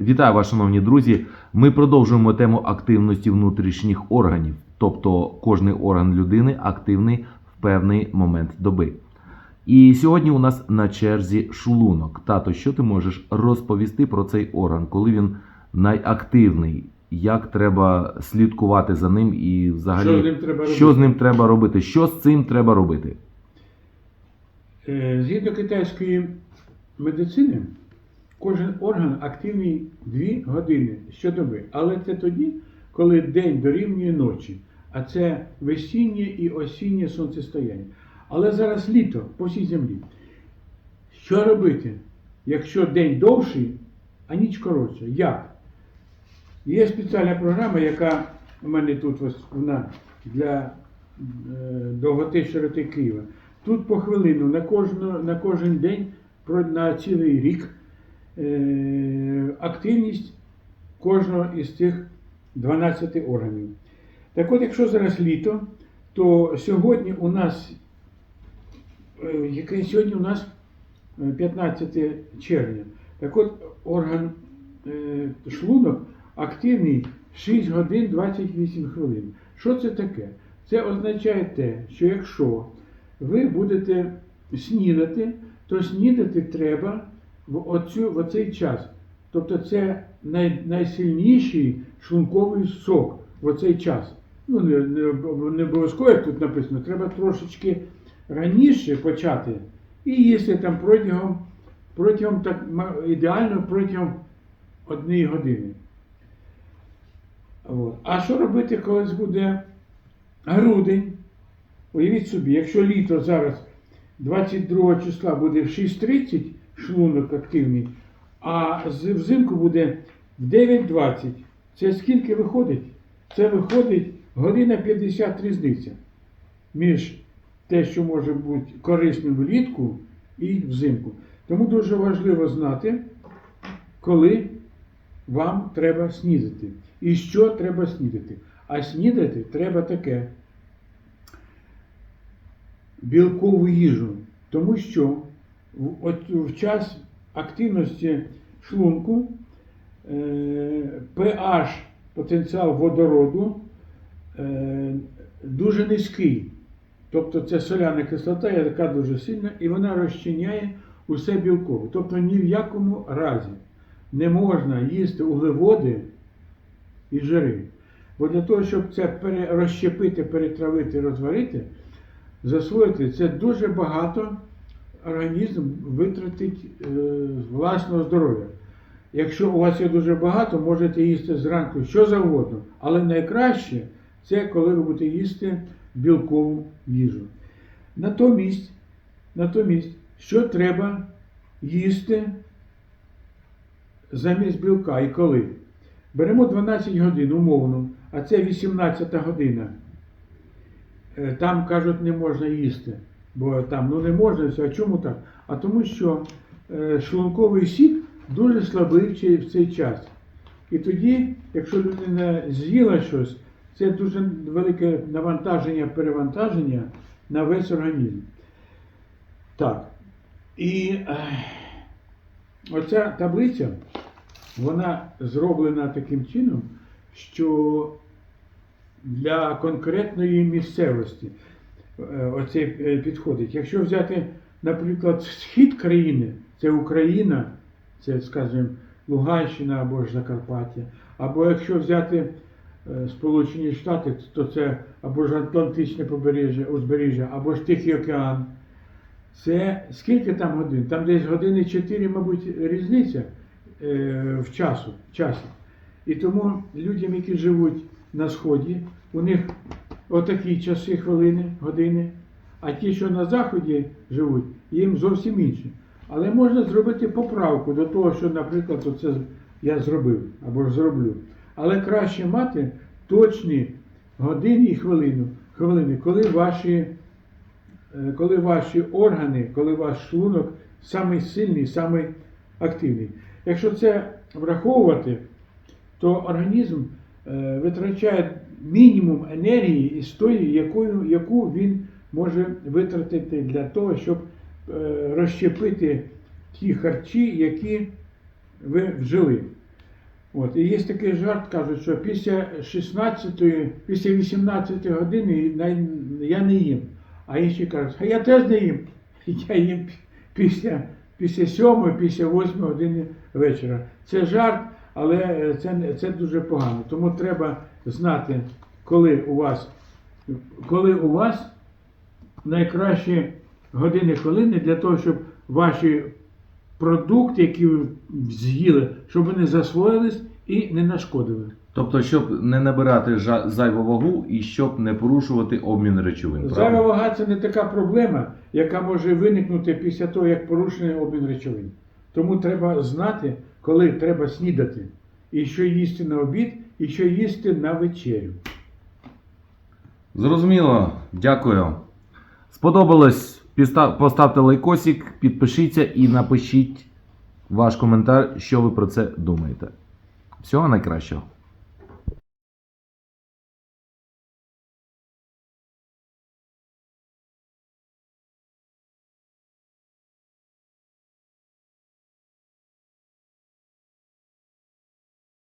Вітаю вас, шановні друзі. Ми продовжуємо тему активності внутрішніх органів, тобто кожний орган людини активний в певний момент доби. І сьогодні у нас на черзі шлунок. Тато, що ти можеш розповісти про цей орган, коли він найактивний? Як треба слідкувати за ним і взагалі Що з ним треба робити? що з ним треба робити? Що з цим треба робити? Е, Згідно китайської медицини, кожен орган активний 2 години щодоби. Але це тоді, коли день дорівнює ночі. А це весіннє і осіннє сонцестояння. Але зараз літо по всій землі. Що робити, якщо день довший, а ніч коротша? Як? Є спеціальна програма, яка у мене тут вона для е, довготи широти Києва. Тут по хвилину на, кожну, на кожен день на цілий рік активність кожного із цих 12 органів. Так от, якщо зараз літо, то сьогодні у нас, е, яке сьогодні у нас е, 15 червня. Так от орган е, шлунок активний 6 годин 28 хвилин. Що це таке? Це означає те, що якщо ви будете снідати, то снідати треба в, оцю, в оцей час. Тобто це най, найсильніший шлунковий сок в оцей час. Ну, не, не, не обов'язково, як тут написано, треба трошечки раніше почати і їсти там протягом, протягом так, ідеально протягом однієї години. От. А що робити, коли буде грудень? Уявіть собі, якщо літо зараз 22 числа буде в 6.30 шлунок активний, а взимку буде в 9.20. Це скільки виходить? Це виходить година 50 різниця між те, що може бути корисним влітку і взимку. Тому дуже важливо знати, коли вам треба снідати. І що треба снідати. А снідати треба таке білкову їжу, тому що от, в час активності шлунку е, pH, потенціал водороду, е, дуже низький. Тобто це соляна кислота, яка дуже сильна, і вона розчиняє усе білкове. Тобто ні в якому разі не можна їсти углеводи і жири. Бо для того, щоб це розщепити, перетравити, розварити, засвоїти, це дуже багато організм витратить е, власного здоров'я. Якщо у вас є дуже багато, можете їсти зранку що завгодно. Але найкраще це коли ви будете їсти білкову їжу. Натомість, натомість, що треба їсти замість білка і коли? Беремо 12 годин умовно, а це 18 година. Е, Там кажуть, не можна їсти, бо там ну не можна. А чому так? А тому що е, шлунковий сік дуже слабий в цей- час. І тоді, якщо людина з'їла щось, це дуже велике навантаження, перевантаження на весь організм. Так. І е, оця таблиця, вона зроблена таким чином, що для конкретної місцевості е, оце е, підходить. Якщо взяти, наприклад, схід країни, це Україна, це, скажімо, Луганщина або ж Закарпаття, або якщо взяти е, Сполучені Штати, то це або ж Атлантичне побережжя, узбережжя, або ж Тихий океан. Це скільки там годин? Там десь години 4, мабуть, різниця в часу, часі. І тому людям, які живуть на Сході, у них отакі часи, хвилини, години, а ті, що на Заході живуть, їм зовсім інші. Але можна зробити поправку до того, що, наприклад, оце я зробив або ж зроблю. Але краще мати точні години і хвилину, хвилини, коли ваші, е, коли ваші органи, коли ваш шлунок самий сильний, самий активний. Якщо це враховувати, то організм е, витрачає мінімум енергії із тої, якою, яку він може витратити для того, щоб е, розщепити ті харчі, які ви вжили. От, і є такий жарт, кажуть, що після 16, після 18 години я не їм. А інші кажуть, а я теж не їм. Я їм після, після 7, після 8 години вечора. Це жарт, але е, це, це дуже погано. Тому треба знати, коли у вас, коли у вас найкращі години хвилини для того, щоб ваші продукти, які ви з'їли, щоб вони засвоїлись і не нашкодили. Тобто, щоб не набирати зайву вагу і щоб не порушувати обмін речовин. Зайва вага це не така проблема, яка може виникнути після того, як порушений обмін речовин. Тому треба знати, коли треба снідати, і що їсти на обід, і що їсти на вечерю. Зрозуміло, дякую. Сподобалось? Поставте лайкосик, підпишіться і напишіть ваш коментар, що ви про це думаєте. Всього найкращого.